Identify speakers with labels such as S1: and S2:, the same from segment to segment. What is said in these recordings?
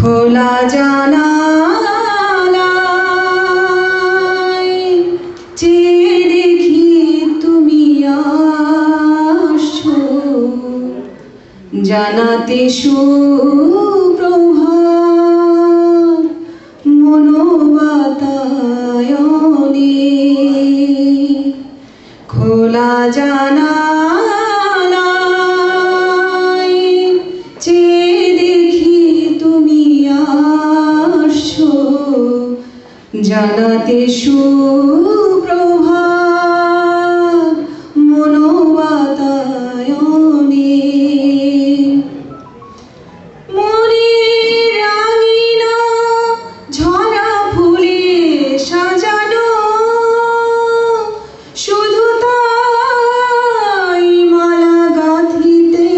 S1: খোলা জানালায় চেয়ে দেখি তুমি আসছো। জানাতে সুপ্রভাত মনোবাতায়নে। খোলা জানালায় জানাতে সুপ্রভাত মনোবাতায়নে। মনের রাঙিনা ঝরা ফুলে সাজানো, শুধু তাই মালা গাঁথিতে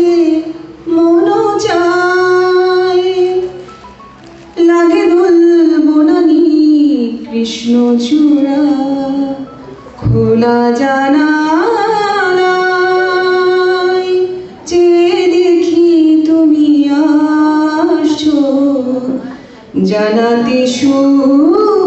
S1: মন চায়। লাগে কৃষ্ণ চূড়া খোলা জানা যে দেখি তুমি আসছো জানাতে সুপ্রভাত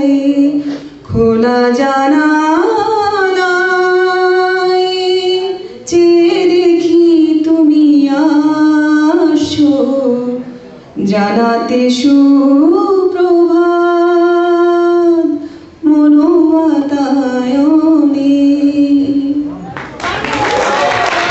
S1: যায় খোলা জানালায় চেয়ে দেখি তুমি আসো জানাতে সুর